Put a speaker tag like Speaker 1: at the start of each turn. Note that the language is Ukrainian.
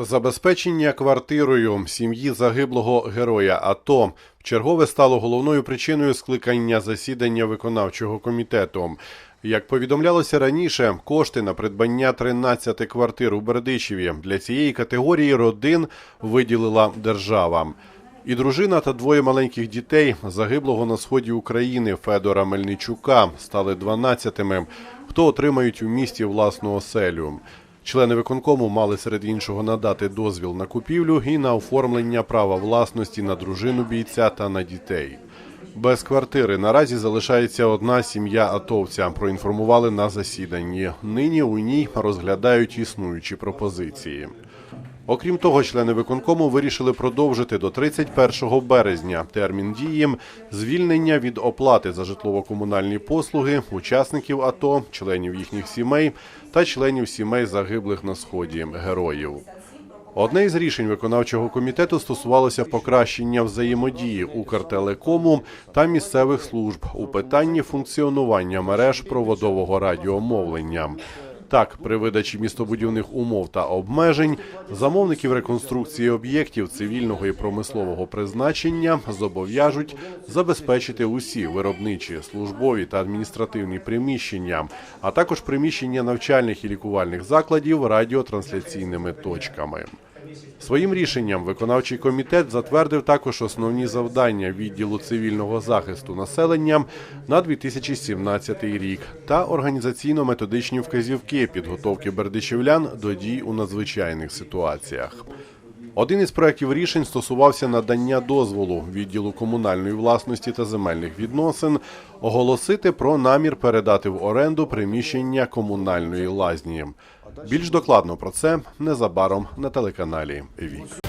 Speaker 1: Забезпечення квартирою сім'ї загиблого героя АТО вчергове стало головною причиною скликання засідання виконавчого комітету. Як повідомлялося раніше, кошти на придбання 13 квартир у Бердичеві для цієї категорії родин виділила держава. І дружина та двоє маленьких дітей загиблого на сході України Федора Мельничука стали 12-ми, хто отримають у місті власну оселю. Члени виконкому мали серед іншого надати дозвіл на купівлю і на оформлення права власності на дружину бійця та на дітей. Без квартири наразі залишається одна сім'я атовця. Проінформували на засіданні. Нині у ній розглядають існуючі пропозиції. Окрім того, члени виконкому вирішили продовжити до 31 березня термін дії звільнення від оплати за житлово-комунальні послуги учасників АТО, членів їхніх сімей та членів сімей загиблих на сході героїв. Одне із рішень виконавчого комітету стосувалося покращення взаємодії Укртелекому та місцевих служб у питанні функціонування мереж проводового радіомовлення. Так, при видачі містобудівних умов та обмежень замовників реконструкції об'єктів цивільного і промислового призначення зобов'яжуть забезпечити усі виробничі, службові та адміністративні приміщення, а також приміщення навчальних і лікувальних закладів радіотрансляційними точками. Своїм рішенням виконавчий комітет затвердив також основні завдання відділу цивільного захисту населення на 2017 рік та організаційно-методичні вказівки підготовки бердичівлян до дій у надзвичайних ситуаціях. Один із проєктів рішень стосувався надання дозволу відділу комунальної власності та земельних відносин оголосити про намір передати в оренду приміщення комунальної лазні. Більш докладно про це незабаром на телеканалі Вік.